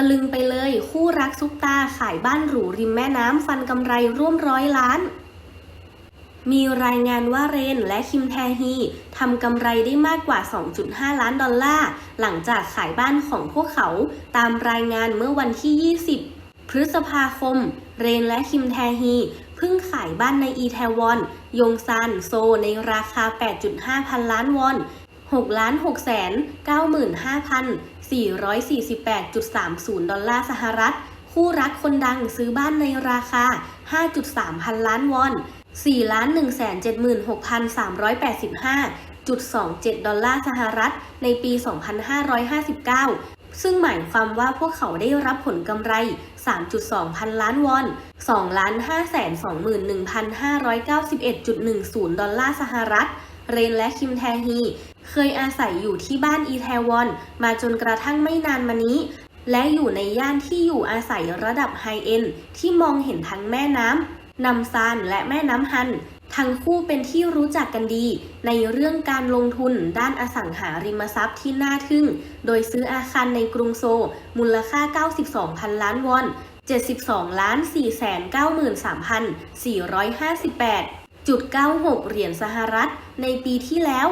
ะลึงไปเลย คู่รักซุปตาขายบ้านหรูริมแม่น้ำฟันกำไรร่วมร้อยล้าน มีรายงานว่าเรนและคิมแทฮีทำกำไรได้มากกว่า 2.5 ล้านดอลลาร์ หลังจากขายบ้านของพวกเขาตามรายงานเมื่อวันที่ 20 พฤษภาคม เรนและคิมแทฮีเพิ่งขายบ้านในอีแทวอน ยงซานโซในราคา 8.5 พันล้านวอน 6ล้าน6 95,448.30 ดอลลาร์สหรัฐ คู่รักคนดังซื้อบ้านในราคา 5.3 พันล้านวอน 4 ล้าน176,385.27 ดอลลาร์สหรัฐ ในปี 2559 ซึ่งหมายความว่าพวกเขาได้รับผลกำไร 3.2 พันล้านวอน2 521,591.10 ดอลลาร์สหรัฐ เรนและคิมแทฮี เคยอาศัยอยู่ที่บ้านอีแทวอน มาจนกระทั่งไม่นานมานี้ และอยู่ในย่านที่อยู่อาศัยระดับไฮเอ็นที่มองเห็นทั้งแม่น้ำนำซานและแม่น้ำฮัน ทั้งคู่เป็นที่รู้จักกันดี ในเรื่องการลงทุนด้านอสังหาริมทรัพย์ที่น่าทึ่ง โดยซื้ออาคารในกรุงโซ มูลค่า 92,000 ล้านวอน 72,493,458 1.96 เหรียญสหรัฐในปีที่แล้ว